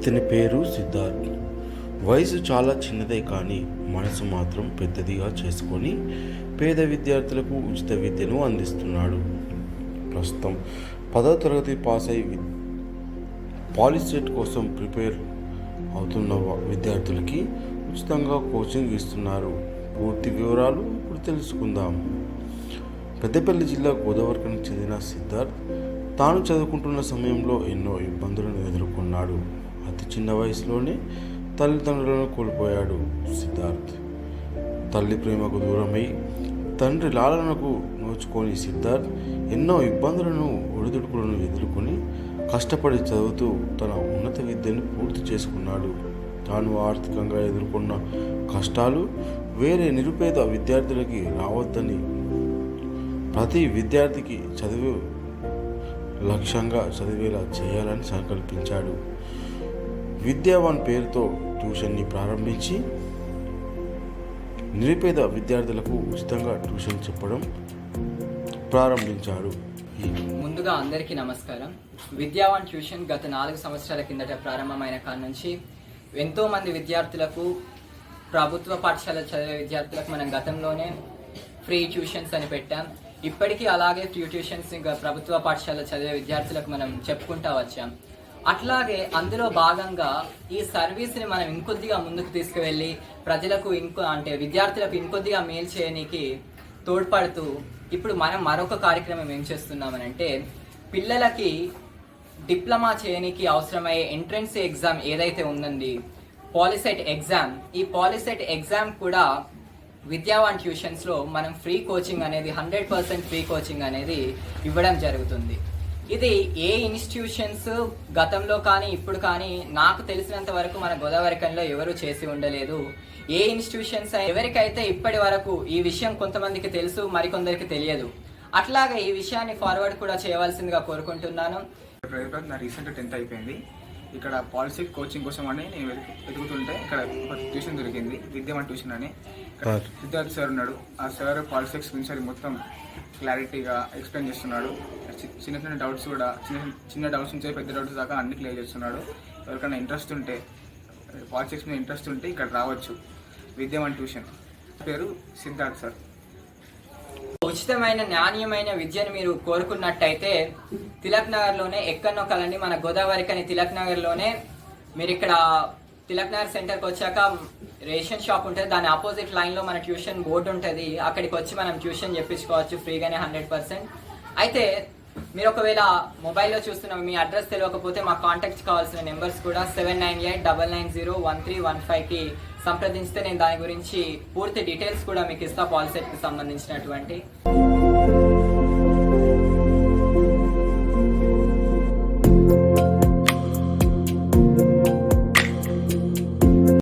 ఇతని పేరు సిద్ధార్థ్. వయసు చాలా చిన్నదే కానీ మనసు మాత్రం పెద్దదిగా చేసుకొని పేద విద్యార్థులకు ఉచిత విద్యను అందిస్తున్నాడు. ప్రస్తుతం పదో తరగతి పాస్ అయి పాలిస్టేట్ పాలిసెట్ కోసం ప్రిపేర్ అవుతున్న విద్యార్థులకి ఉచితంగా కోచింగ్ ఇస్తున్నారు. పూర్తి వివరాలు ఇప్పుడు తెలుసుకుందాం. పెద్దపల్లి జిల్లా గోదావరికి చెందిన సిద్ధార్థ్ తాను చదువుకుంటున్న సమయంలో ఎన్నో ఇబ్బందులను ఎదుర్కొన్నాడు. చిన్న వయసులోనే తల్లిదండ్రులను కోల్పోయాడు సిద్ధార్థ్. తల్లి ప్రేమకు దూరమై తండ్రి లాలనకు నోచుకొని సిద్ధార్థ్ ఎన్నో ఇబ్బందులను ఒడిదుడుకులను ఎదుర్కొని కష్టపడి చదువుతూ తన ఉన్నత విద్యను పూర్తి చేసుకున్నాడు. తాను ఆర్థికంగా ఎదుర్కొన్న కష్టాలు వేరే నిరుపేద విద్యార్థులకి రావద్దని ప్రతి విద్యార్థికి చదువు లక్ష్యంగా చదివేలా చేయాలని సంకల్పించాడు. విద్యావాన్ పేరుతో ట్యూషన్ని ప్రారంభించి నిరుపేద విద్యార్థులకు ఉచితంగా ట్యూషన్ చెప్పడం ప్రారంభించాడు ముందుగా అందరికీ నమస్కారం. విద్యావాన్ ట్యూషన్ గత నాలుగు సంవత్సరాల కిందట ప్రారంభమైన కాడ నుంచి ఎంతోమంది విద్యార్థులకు ప్రభుత్వ పాఠశాల చదివే విద్యార్థులకు మనం గతంలోనే ఫ్రీ ట్యూషన్స్ అని పెట్టాం. ఇప్పటికీ అలాగే ఫ్రీ ట్యూషన్స్ ఇంకా ప్రభుత్వ పాఠశాల చదివే విద్యార్థులకు మనం చెప్పుకుంటా వచ్చాం. అట్లాగే అందులో భాగంగా ఈ సర్వీస్ని మనం ఇంకొద్దిగా ముందుకు తీసుకువెళ్ళి ప్రజలకు ఇంకో అంటే విద్యార్థులకు ఇంకొద్దిగా మేలు చేయనీకి తోడ్పడుతూ ఇప్పుడు మనం మరొక కార్యక్రమం ఏం చేస్తున్నామనంటే పిల్లలకి డిప్లొమా చేయడానికి అవసరమయ్యే ఎంట్రన్స్ ఎగ్జామ్ ఏదైతే ఉందండి పాలిసెట్ ఎగ్జామ్. ఈ పాలిసెట్ ఎగ్జామ్ కూడా విద్యావాన్ ట్యూషన్స్లో మనం ఫ్రీ కోచింగ్ అనేది హండ్రెడ్ పర్సెంట్ ఫ్రీ కోచింగ్ అనేది ఇవ్వడం జరుగుతుంది. ఇది ఏ ఇన్స్టిట్యూషన్స్ గతంలో కానీ ఇప్పుడు కానీ నాకు తెలిసినంత వరకు మన గోదావరికంలో ఎవరు చేసి ఉండలేదు. ఏ ఇన్స్టిట్యూషన్స్ ఎవరికైతే ఇప్పటి వరకు ఈ విషయం కొంతమందికి తెలుసు మరికొందరికి తెలియదు. అట్లాగే ఈ విషయాన్ని ఫార్వర్డ్ కూడా చేయవలసిందిగా కోరుకుంటున్నాను. నా రీసెంట్ టెన్త్ అయిపోయింది. ఇక్కడ పాలసీ కోచింగ్ కోసం అని నేను వెతుకుతుంటే ఇక్కడ ఒక ట్యూషన్ దొరికింది. విద్యమన్ ట్యూషన్ అని. సిద్ధార్థ్ సార్ ఉన్నాడు. ఆ సార్ పాలిసెక్స్ గురించి అది మొత్తం క్లారిటీగా ఎక్స్ప్లెయిన్ చేస్తున్నాడు. చి- చిన్న చిన్న డౌట్స్ కూడా చిన్న చిన్న డౌట్స్ నుంచి పెద్ద డౌట్స్ దాకా అన్ని క్లియర్ చేస్తున్నాడు. ఎవరికైనా ఇంట్రెస్ట్ ఉంటే పాలిసెక్స్ మీద ఇంట్రెస్ట్ ఉంటే ఇక్కడ రావచ్చు. విద్యమన్ ట్యూషన్ పేరు సిద్ధార్థ్ సార్. ఉచితమైన నాణ్యమైన విద్యను మీరు కోరుకున్నట్టయితే తిలక్ నగర్లోనే ఎక్కడనో కలండి. మన గోదావరి కని తిలక్ నగర్లోనే మీరు ఇక్కడ తిలక్ నగర్ సెంటర్కి వచ్చాక రేషన్ షాప్ ఉంటుంది. దాని ఆపోజిట్ లైన్లో మన ట్యూషన్ బోర్డు ఉంటుంది. అక్కడికి వచ్చి మనం ట్యూషన్ చెప్పించుకోవచ్చు ఫ్రీగానే హండ్రెడ్ పర్సెంట్. అయితే మీరు ఒకవేళ మొబైల్లో చూస్తున్న మీ అడ్రస్ తెలియకపోతే మా కాంటాక్ట్ కావాల్సిన నెంబర్స్ కూడా seven nine eight double nine zero one three one ఫైవ్కి సంప్రదించితే నేను దాని గురించి పూర్తి డీటెయిల్స్ కూడా మీకు ఇస్తా పాలసెట్కి సంబంధించినటువంటి.